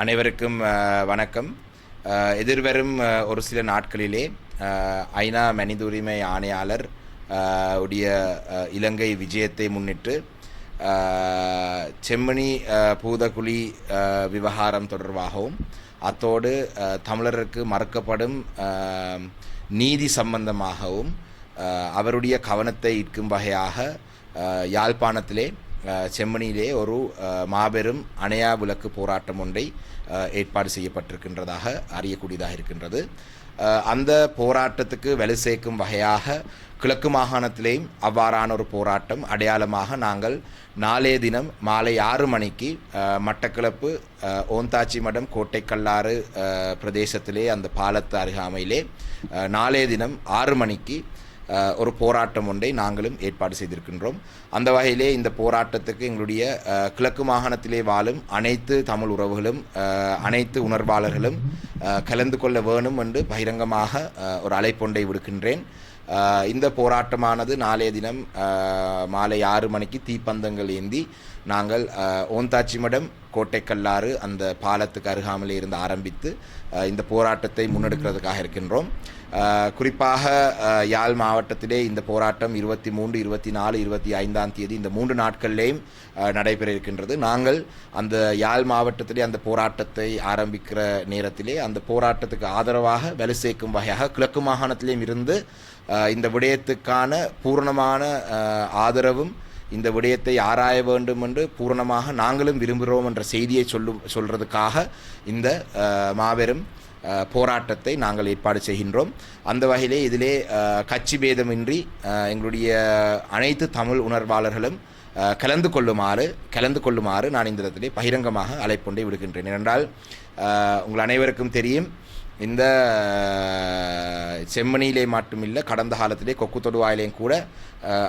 அனைவருக்கும் வணக்கம். எதிர்வரும் ஒரு சில நாட்களிலே ஐநா மனித உரிமை ஆணையாளர் உடைய இலங்கை விஜயத்தை முன்னிட்டு செம்மணி பூதகுழி விவகாரம் தொடர்பாகவும் அத்தோடு தமிழருக்கு மறுக்கப்படும் நீதி சம்பந்தமாகவும் அவருடைய கவனத்தை ஈர்க்கும் வகையாக யாழ்ப்பாணத்திலே செம்மணியிலே ஒரு மாபெரும் அணையா விளக்கு போராட்டம் ஒன்றை ஏற்பாடு செய்யப்பட்டிருக்கின்றதாக அறியக்கூடியதாக இருக்கின்றது. அந்த போராட்டத்துக்கு வலு சேர்க்கும் வகையாக கிழக்கு மாகாணத்திலேயும் அவ்வாறான ஒரு போராட்டம் அடையாளமாக நாங்கள் நாளைய தினம் மாலை ஆறு மணிக்கு மட்டக்களப்பு ஓந்தாச்சி மடம் கோட்டைக்கல்லாறு பிரதேசத்திலே அந்த பாலத்து அருகாமையிலே அஹ், நாளைய தினம் ஆறு மணிக்கு ஒரு போராட்டம் ஒன்றை நாங்களும் ஏற்பாடு செய்திருக்கின்றோம். அந்த வகையிலே இந்த போராட்டத்துக்கு எங்களுடைய கிழக்கு மாகாணத்திலே வாழும் அனைத்து தமிழ் உறவுகளும் அனைத்து உணர்வாளர்களும் கலந்து கொள்ள வேணும் என்று பகிரங்கமாக ஒரு அழைப்பொன்றை விடுக்கின்றேன். இந்த போராட்டமானது நாளைய தினம் மாலை ஆறு மணிக்கு தீப்பந்தங்கள் ஏந்தி நாங்கள் ஓந்தாச்சி மடம் கோட்டைக்கல்லாறு அந்த பாலத்துக்கு அருகாமலே இருந்து ஆரம்பித்து இந்த போராட்டத்தை முன்னெடுக்கிறதுக்காக இருக்கின்றோம். குறிப்பாக யாழ் மாவட்டத்திலே இந்த போராட்டம் இருபத்தி மூன்று இருபத்தி நாலு இருபத்தி ஐந்தாம் தேதி இந்த மூன்று நாட்கள்லேயும் நடைபெற இருக்கின்றது. நாங்கள் அந்த யாழ் மாவட்டத்திலே அந்த போராட்டத்தை ஆரம்பிக்கிற நேரத்திலே அந்த போராட்டத்துக்கு ஆதரவாக வலு சேர்க்கும் வகையாக கிழக்கு மாகாணத்திலேயும் இருந்து இந்த விடயத்துக்கான பூர்ணமான ஆதரவும் இந்த விடயத்தை ஆராய வேண்டும் என்று பூரணமாக நாங்களும் விரும்புகிறோம் என்ற செய்தியை சொல்லு சொல்கிறதுக்காக இந்த மாபெரும் போராட்டத்தை நாங்கள் ஏற்பாடு செய்கின்றோம். அந்த வகையிலே இதிலே கட்சி பேதமின்றி எங்களுடைய அனைத்து தமிழ் உணர்வாளர்களும் கலந்து கொள்ளுமாறு கலந்து கொள்ளுமாறு நான் இந்த இடத்திலே பகிரங்கமாக அழைப்பொண்டை விடுகின்றேன் என்றால் உங்கள் அனைவருக்கும் தெரியும் இந்த செம்மணியிலே மட்டுமில்லை கடந்த காலத்திலே கொக்கு தொடுவாயிலையும் கூட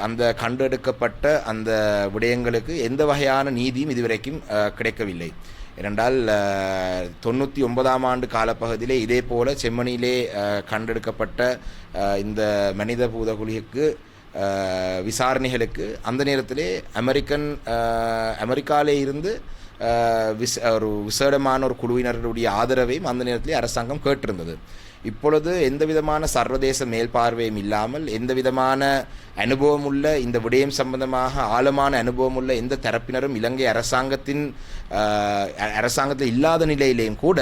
அந்த கண்டெடுக்கப்பட்ட அந்த விடயங்களுக்கு எந்த வகையான நீதியும் இதுவரைக்கும் கிடைக்கவில்லை. ஏனென்றால் தொண்ணூற்றி ஒன்பதாம் ஆண்டு காலப்பகுதியிலே இதே போல் செம்மணியிலே கண்டெடுக்கப்பட்ட இந்த மனித பூதகுலிக்கு விசாரணைகளுக்கு அந்த நேரத்திலே அமெரிக்கன் அமெரிக்காவிலே இருந்து விஸ் விச ஒரு விசேடமான ஒரு குழுவினருடைய ஆதரவையும் அந்த நேரத்திலே அரசாங்கம் கேட்டிருந்தது. இப்பொழுது எந்த விதமான சர்வதேச மேல்பார்வையும் இல்லாமல் எந்த விதமான அனுபவம் உள்ள இந்த விடயம் சம்பந்தமாக ஆழமான அனுபவம் உள்ள எந்த தரப்பினரும் இலங்கை அரசாங்கத்தின் அரசாங்கத்தில் இல்லாத நிலையிலேயும் கூட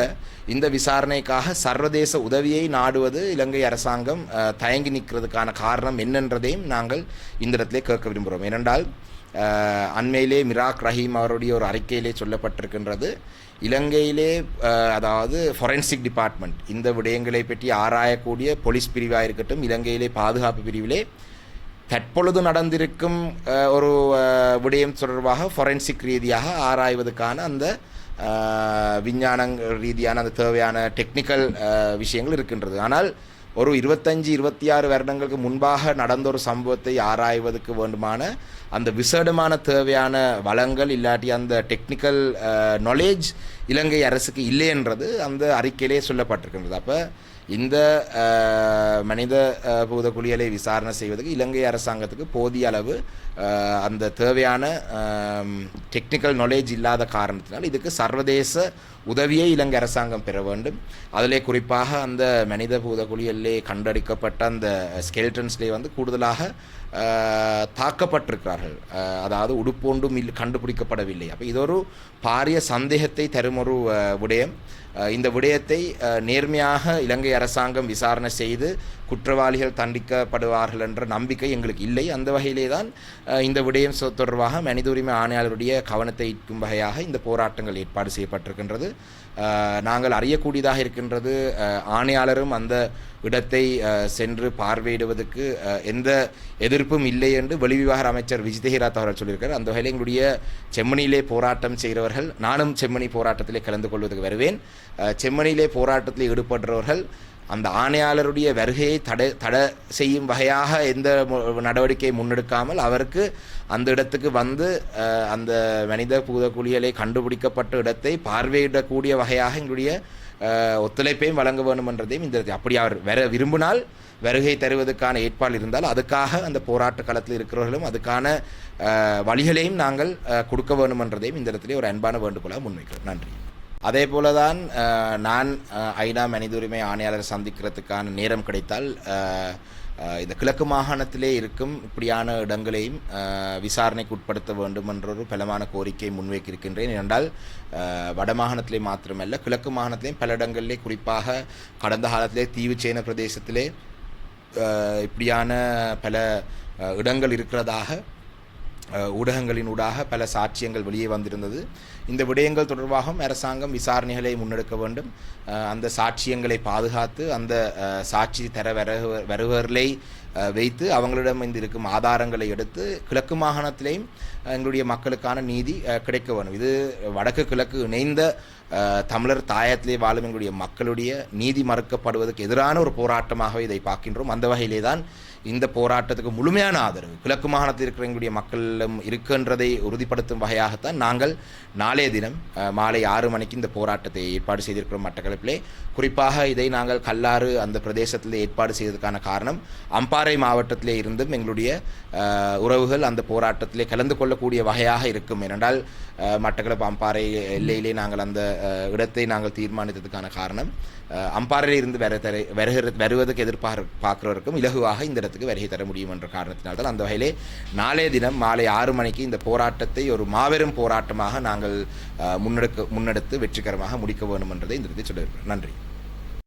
இந்த விசாரணைக்காக சர்வதேச உதவியை நாடுவது இலங்கை அரசாங்கம் தயங்கி நிற்கிறதுக்கான காரணம் என்னன்றதையும் நாங்கள் இந்த இடத்திலே கேட்க விரும்புகிறோம். ஏனென்றால் அண்மையிலே மிராக் ரஹீம் அவருடைய ஒரு அறிக்கையிலே சொல்லப்பட்டிருக்கின்றது. இலங்கையிலே அதாவது ஃபொரென்சிக் டிபார்ட்மெண்ட் இந்த விடயங்களை பற்றி ஆராயக்கூடிய போலீஸ் பிரிவாக இருக்கட்டும் இலங்கையிலே பாதுகாப்பு பிரிவிலே தற்பொழுது நடந்திருக்கும் ஒரு விடயம் தொடர்பாக ஃபொரென்சிக் ரீதியாக ஆராய்வதற்கான அந்த விஞ்ஞான ரீதியான அந்த தேவையான டெக்னிக்கல் விஷயங்கள் இருக்கின்றது. ஆனால் ஒரு இருபத்தஞ்சு இருபத்தி ஆறு வருடங்களுக்கு முன்பாக நடந்த ஒரு சம்பவத்தை ஆராய்வதற்கு வேண்டுமான அந்த விசேடமான தேவையான வளங்கள் இல்லாட்டி அந்த டெக்னிக்கல் நாலேஜ் uh, இலங்கை அரசுக்கு இல்லைன்றது அந்த அறிக்கையிலே சொல்லப்பட்டிருக்கின்றது. அப்போ இந்த மனித பூத குளியலை விசாரணை செய்வதற்கு இலங்கை அரசாங்கத்துக்கு போதிய அளவு அந்த தேவையான டெக்னிக்கல் நாலேஜ் இல்லாத காரணத்தினால் இதுக்கு சர்வதேச உதவியை இலங்கை அரசாங்கம் பெற வேண்டும். அதிலே குறிப்பாக அந்த மனித பூத குளியலிலே கண்டடிக்கப்பட்ட அந்த ஸ்கெல்டன்ஸ்லேயே வந்து கூடுதலாக தாக்கப்பட்டிருக்கிறார்கள். அதாவது உடுப்பொன்றும் இல் கண்டுபிடிக்கப்படவில்லை. அப்போ இது ஒரு பாரிய சந்தேகத்தை தரும் ஒரு விடயம். இந்த விடயத்தை நேர்மையாக இலங்கை அரசாங்கம் விசாரணை செய்து குற்றவாளிகள் தண்டிக்கப்படுவார்கள் என்ற நம்பிக்கை எங்களுக்கு இல்லை. அந்த வகையிலே தான் இந்த விடயம் சொ- தொடர்பாக மனித உரிமை ஆணையாளருடைய கவனத்தை ஈர்க்கும் வகையாக இந்த போராட்டங்கள் ஏற்பாடு செய்யப்பட்டிருக்கின்றது. நாங்கள் அறியக்கூடியதாக இருக்கின்றது ஆணையாளரும் அந்த இடத்தை சென்று பார்வையிடுவதற்கு எந்த எதிர்ப்பும் இல்லை என்று வெளிவிவகார அமைச்சர் விஜிதஹிராத் அவர்கள் சொல்லியிருக்கார் அந்த வகையில் எங்களுடைய செம்மணியிலே போராட்டம் செய்கிறவர்கள் நானும் செம்மணி போராட்டத்திலே கலந்து கொள்வதற்கு வருவேன். செம்மணியிலே போராட்டத்தில் ஈடுபடுறவர்கள் அந்த ஆணையாளருடைய வருகையை தடை தடை செய்யும் வகையாக எந்த நடவடிக்கையை முன்னெடுக்காமல் அவருக்கு அந்த இடத்துக்கு வந்து அந்த மனித பூதக்குழிகளை கண்டுபிடிக்கப்பட்ட இடத்தை பார்வையிடக்கூடிய வகையாக எங்களுடைய ஒத்துழைப்பையும் வழங்க வேண்டும் என்றதையும் இந்த அப்படி அவர் வர விரும்பினால் வருகை தருவதற்கான ஏற்பாடு இருந்தால் அதுக்காக அந்த போராட்ட களத்தில் இருக்கிறவர்களும் அதுக்கான வழிகளையும் நாங்கள் கொடுக்க வேண்டும் என்றதையும் இந்த இடத்துல ஒரு அன்பான வேண்டுகோளாக முன்வைக்கிறோம். நன்றி. அதே போல தான் நான் ஐநா மனித உரிமை ஆணையாளர் சந்திக்கிறதுக்கான நேரம் கிடைத்தால் இந்த கிழக்கு மாகாணத்திலே இருக்கும் இப்படியான இடங்களையும் விசாரணைக்கு உட்படுத்த வேண்டும் என்ற ஒரு பலமான கோரிக்கையை முன்வைக்கிருக்கின்றேன். என்றால் வடமாகாணத்திலே மாத்திரமல்ல கிழக்கு மாகாணத்திலேயும் பல இடங்களிலே குறிப்பாக கடந்த காலத்திலே தீவுச்சேன பிரதேசத்திலே இப்படியான பல இடங்கள் இருக்கிறதாக ஊடகங்களினூடாக பல சாட்சியங்கள் வெளியே வந்திருந்தது. இந்த விடயங்கள் தொடர்பாகவும் அரசாங்கம் விசாரணைகளை முன்னெடுக்க வேண்டும். அந்த சாட்சியங்களை பாதுகாத்து அந்த சாட்சி தர வருக வருவர்களை வைத்து அவங்களிடம் இந்த இருக்கும் ஆதாரங்களை எடுத்து கிழக்கு மாகாணத்திலேயும் எங்களுடைய மக்களுக்கான நீதி கிடைக்க வேண்டும். இது வடக்கு கிழக்கு இணைந்த தமிழர் தாயத்திலே வாழும் எங்களுடைய மக்களுடைய நீதி மறுக்கப்படுவதற்கு எதிரான ஒரு போராட்டமாகவே இதை பார்க்கின்றோம். அந்த வகையிலே தான் இந்த போராட்டத்துக்கு முழுமையான ஆதரவு கிழக்கு மாகாணத்தில் இருக்கிற எங்களுடைய மக்களும் இருக்கின்றதை உறுதிப்படுத்தும் வகையாகத்தான் நாங்கள் நாளைய தினம் மாலை ஆறு மணிக்கு இந்த போராட்டத்தை ஏற்பாடு செய்திருக்கிறோம் மட்டக்களப்பிலே. குறிப்பாக இதை நாங்கள் கல்லாறு அந்த பிரதேசத்தில் ஏற்பாடு செய்ததற்கான காரணம் அம்பாறை மாவட்டத்திலே இருந்தும் எங்களுடைய உறவுகள் அந்த போராட்டத்திலே கலந்து கொள்ளக்கூடிய வகையாக இருக்கும். ஏனென்றால் மட்டக்களப்பு அம்பாறை எல்லையிலே நாங்கள் அந்த இடத்தை நாங்கள் தீர்மானித்ததுக்கான காரணம் அம்பாறையில் இருந்து வர தர வருகிற வருவதற்கு எதிர்பார்க்க பார்க்கிறவருக்கும் இலகுவாக இந்த இடத்துக்கு வருகை தர முடியும் என்ற காரணத்தினால்தான் அந்த வகையிலே நாளைய தினம் மாலை ஆறு மணிக்கு இந்த போராட்டத்தை ஒரு மாபெரும் போராட்டமாக நாங்கள் முன்னெடுக்க முன்னெடுத்து வெற்றிகரமாக முடிக்க வேண்டும் என்றதை இந்த இடத்தில் சொல்லியிருக்கிறேன் நன்றி.